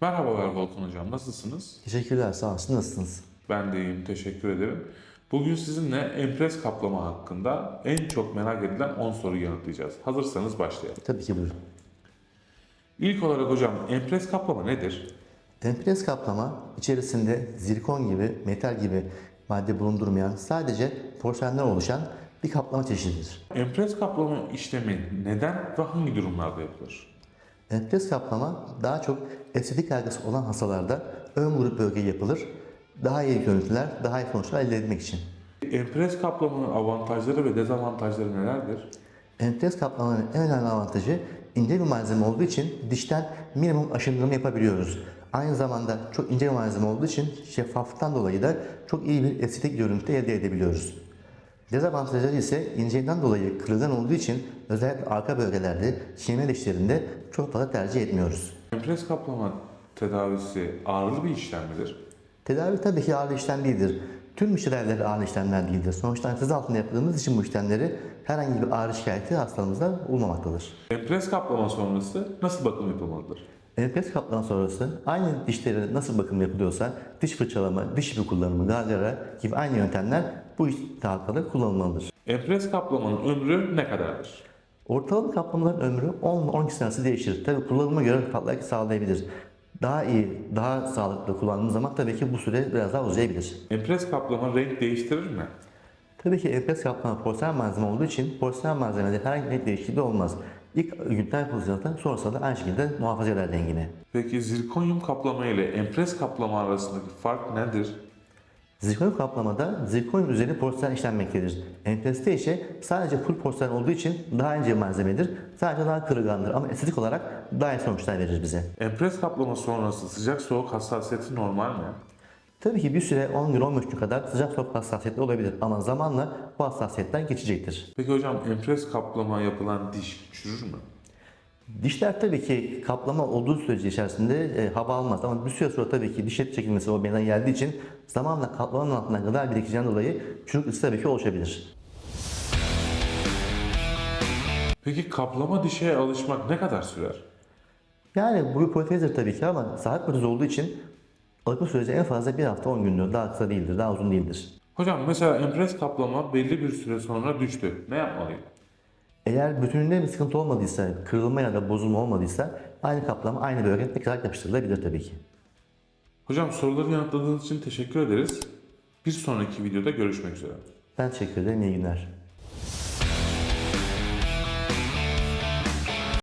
Merhabalar Volkan Hocam, nasılsınız? Teşekkürler, sağ olun. Nasılsınız? Ben de iyiyim, teşekkür ederim. Bugün sizinle empres kaplama hakkında en çok merak edilen 10 soruyu yanıtlayacağız. Hazırsanız başlayalım. Tabii ki buyurun. İlk olarak hocam, empres kaplama nedir? Empres kaplama içerisinde zirkon gibi, metal gibi madde bulundurmayan sadece porselenden oluşan bir kaplama çeşididir. Empres kaplama işlemi neden ve hangi durumlarda yapılır? Empres kaplama daha çok estetik algısı olan hastalarda ön grup bölge yapılır. Daha iyi görüntüler, daha iyi sonuçlar elde etmek için. Empres kaplamanın avantajları ve dezavantajları nelerdir? Empres kaplamanın en önemli avantajı ince bir malzeme olduğu için dişten minimum aşındırma yapabiliyoruz. Aynı zamanda çok ince bir malzeme olduğu için şeffaflıktan dolayı da çok iyi bir estetik görüntü elde edebiliyoruz. Dezavantajları ise inceliğinden dolayı kırılgan olduğu için özellikle arka bölgelerde çiğneme dişlerinde çok fazla tercih etmiyoruz. Empres kaplama tedavisi ağırlı bir işlem midir? Tedavi tabii ki ağır işlem değildir. Tüm işlemler ağır işlemler değildir. Sonuçta anestezi altında yaptığımız için bu işlemleri herhangi bir ağrı şikayeti hastamızda olmamaktadır. Empres kaplama sonrası nasıl bakım yapılmalıdır? Enfes kaplama sonrası aynı dişlere nasıl bakım yapılıyorsa diş fırçalama, diş ipi kullanımı, gargara gibi aynı yöntemler bu istihatlarda kullanılmalıdır. Empres kaplamanın ömrü ne kadardır? Ortalama kaplamaların ömrü 10-12 senesi değişir. Tabi kullanıma göre farklılık sağlayabilir. Daha iyi, daha sağlıklı kullandığımız zaman tabii ki bu süre biraz daha uzayabilir. Empres kaplama renk değiştirir mi? Tabii ki enfes kaplama porselen malzeme olduğu için porselen malzemede herhangi bir değişikliği olmaz. İlk günden yapılırsa da sonrasında da aynı şekilde muhafaza eder rengini. Peki zirkonyum kaplama ile empres kaplama arasındaki fark nedir? Zirkonyum kaplamada zirkonyum üzerine porselen işlenmektedir. Enfeste ise sadece full porselen olduğu için daha ince bir malzemedir. Sadece daha kırılgandır ama estetik olarak daha iyi sonuçlar verir bize. Empres kaplama sonrası sıcak soğuk hassasiyeti normal mi? Tabii ki bir süre 10 gün 15 gün kadar sıcak soğuk hassasiyetli olabilir ama zamanla bu hassasiyetler geçecektir. Peki hocam empres kaplama yapılan diş çürür mü? Dişler tabii ki kaplama olduğu sürece içerisinde e, hava almaz ama bir süre sonra tabii ki diş eti çekilmesi o meydana geldiği için zamanla kaplamanın altından gıda birikeceğinden dolayı çürük riski tabii ki oluşabilir. Peki kaplama dişe alışmak ne kadar sürer? Yani bu bir protezdir tabii ki ama sahip protez olduğu için alışma süreci en fazla bir hafta 10 gündür. Daha kısa değildir, daha uzun değildir. Hocam mesela empres kaplama belli bir süre sonra düştü. Ne yapmalıyım? Eğer bütününde bir sıkıntı olmadıysa, kırılma ya da bozulma olmadıysa aynı kaplama aynı bölgeye tekrar yapıştırılabilir tabii ki. Hocam soruları yanıtladığınız için teşekkür ederiz. Bir sonraki videoda görüşmek üzere. Ben teşekkür ederim, iyi günler.